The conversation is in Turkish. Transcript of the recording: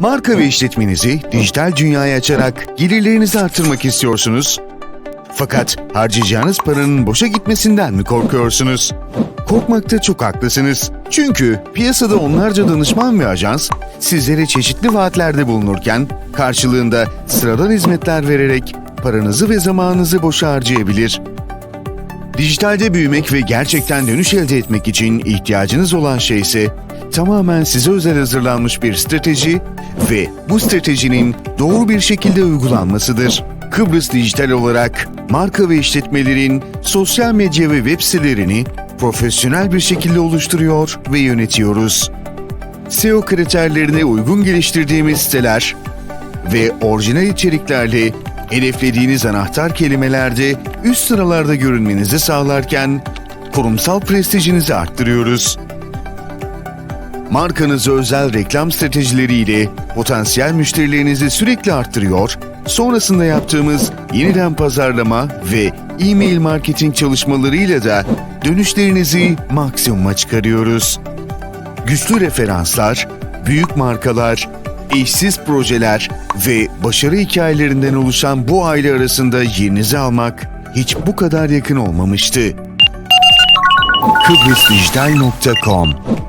Marka ve işletmenizi dijital dünyaya açarak gelirlerinizi artırmak istiyorsunuz. Fakat harcayacağınız paranın boşa gitmesinden mi korkuyorsunuz? Korkmakta çok haklısınız. Çünkü piyasada onlarca danışman ve ajans sizlere çeşitli vaatlerde bulunurken karşılığında sıradan hizmetler vererek paranızı ve zamanınızı boşa harcayabilir. Dijitalde büyümek ve gerçekten dönüş elde etmek için ihtiyacınız olan şey ise tamamen size özel hazırlanmış bir strateji ve bu stratejinin doğru bir şekilde uygulanmasıdır. Kıbrıs Dijital olarak marka ve işletmelerin sosyal medya ve web sitelerini profesyonel bir şekilde oluşturuyor ve yönetiyoruz. SEO kriterlerine uygun geliştirdiğimiz siteler ve orijinal içeriklerle hedeflediğiniz anahtar kelimelerde üst sıralarda görünmenizi sağlarken kurumsal prestijinizi arttırıyoruz. Markanızı özel reklam stratejileriyle potansiyel müşterilerinizi sürekli arttırıyor, sonrasında yaptığımız yeniden pazarlama ve e-mail marketing çalışmalarıyla da dönüşlerinizi maksimuma çıkarıyoruz. Güçlü referanslar, büyük markalar, eşsiz projeler ve başarı hikayelerinden oluşan bu aile arasında yerinizi almak hiç bu kadar yakın olmamıştı. Kıbrısdijital.com